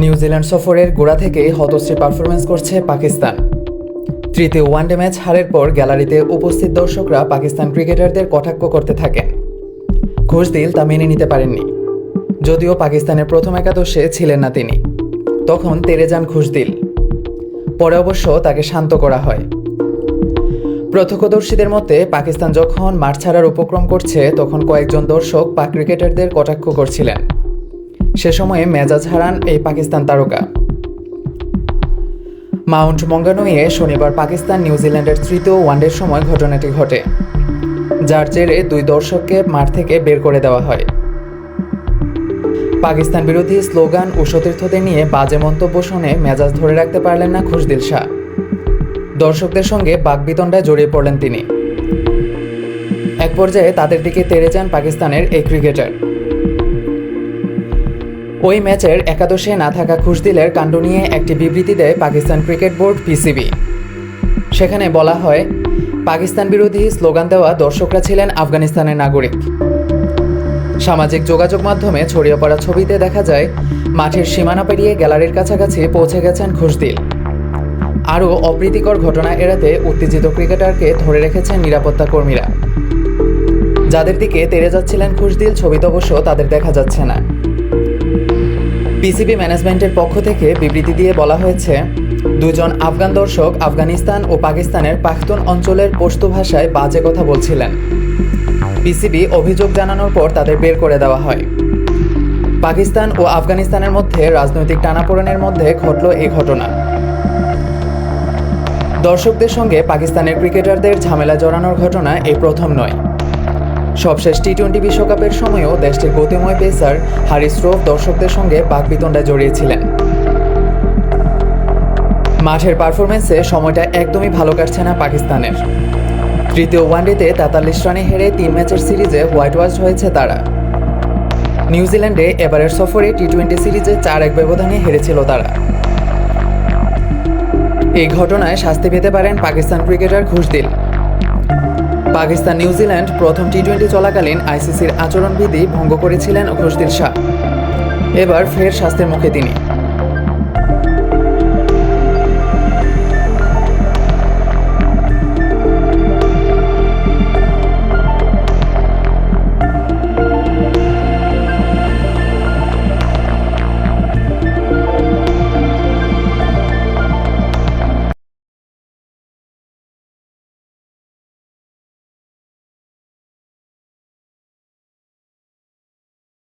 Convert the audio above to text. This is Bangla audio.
নিউজিল্যান্ড সফরের গোড়া থেকেই হতশ্রী পারফরমেন্স করছে পাকিস্তান। তৃতীয় ওয়ানডে ম্যাচ হারের পর গ্যালারিতে উপস্থিত দর্শকরা পাকিস্তান ক্রিকেটারদের কটাক্ষ করতে থাকেন। খুশদিল তা মেনে নিতে পারেননি। যদিও পাকিস্তানের প্রথম একাদশে ছিলেন না তিনি। তখন তেরে যান খুশদিল পরে অবশ্য তাকে শান্ত করা হয়। প্রত্যক্ষদর্শীদের মতে, পাকিস্তান যখন মাঠ ছাড়ার উপক্রম করছে, তখন কয়েকজন দর্শক পাক ক্রিকেটারদের কটাক্ষ করছিলেন। সে সময়ে মেজাজ হারান এই পাকিস্তান তারকা। মাউন্ট মঙ্গানুইয়ে শনিবার পাকিস্তান নিউজিল্যান্ডের তৃতীয় ওয়ানডের সময় ঘটনাটি ঘটে, যার জেরে দুই দর্শককে মাঠ থেকে বের করে দেওয়া হয়। পাকিস্তান বিরোধী স্লোগান ও সতীর্থদের নিয়ে বাজে মন্তব্য শুনে মেজাজ ধরে রাখতে পারলেন না খুশদিল শাহ। দর্শকদের সঙ্গে বাগবিতণ্ডায় জড়িয়ে পড়লেন তিনি। এক পর্যায়ে তাদের দিকে তেড়ে যান পাকিস্তানের এই ক্রিকেটার। ওই ম্যাচের একাদশে না থাকা খুশদিলের কাণ্ড নিয়ে একটি বিবৃতি দেয় পাকিস্তান ক্রিকেট বোর্ড পিসিবি। সেখানে বলা হয়, পাকিস্তান বিরোধী স্লোগান দেওয়া দর্শকরা ছিলেন আফগানিস্তানের নাগরিক। সামাজিক যোগাযোগ মাধ্যমে ছড়িয়ে পড়া ছবিতে দেখা যায়, মাঠের সীমানা পেরিয়ে গ্যালারির কাছাকাছি পৌঁছে গেছেন খুশদিল আরও অপ্রীতিকর ঘটনা এড়াতে উত্তেজিত ক্রিকেটারকে ধরে রেখেছেন নিরাপত্তা কর্মীরা। যাদের দিকে তেড়ে যাচ্ছিলেন খুশদিল ছবিতে অবশ্য তাদের দেখা যাচ্ছে না। পিসিবি ম্যানেজমেন্টের পক্ষ থেকে বিবৃতি দিয়ে বলা হয়েছে, দুজন আফগান দর্শক আফগানিস্তান ও পাকিস্তানের পাখতুন অঞ্চলের পশতু ভাষায় বাজে কথা বলছিলেন। পিসিবি অভিযোগ জানানোর পর তাদের বের করে দেওয়া হয়। পাকিস্তান ও আফগানিস্তানের মধ্যে রাজনৈতিক টানাপোড়েনের মধ্যে ঘটল এই ঘটনা। দর্শকদের সঙ্গে পাকিস্তানের ক্রিকেটারদের ঝামেলা জড়ানোর ঘটনা এই প্রথম নয়। সবশেষ টি টোয়েন্টি বিশ্বকাপের সময়ও দেশটির গতিময় পেসার হারিস রোফ দর্শকদের সঙ্গে বাকবিতণ্ডায় জড়িয়েছিলেন। মাঠের পারফরমেন্সে সময়টা একদমই ভালো কাটছে না পাকিস্তানের। তৃতীয় ওয়ানডেতে তেতাল্লিশ রানে হেরে তিন ম্যাচের সিরিজে হোয়াইট ওয়াশ হয়েছে তারা। নিউজিল্যান্ডে এবারের সফরে টি টোয়েন্টি সিরিজে চার এক ব্যবধানে হেরেছিল তারা। এই ঘটনায় শাস্তি পেতে পারেন Pakistan cricketer Khushdil. Pakistan New Zealand প্রথম টি টোয়েন্টি চলাকালীন আইসিসির আচরণবিধি ভঙ্গ করেছিলেন খুশদিল শাহ। এবার ফের শাস্তির মুখে তিনি।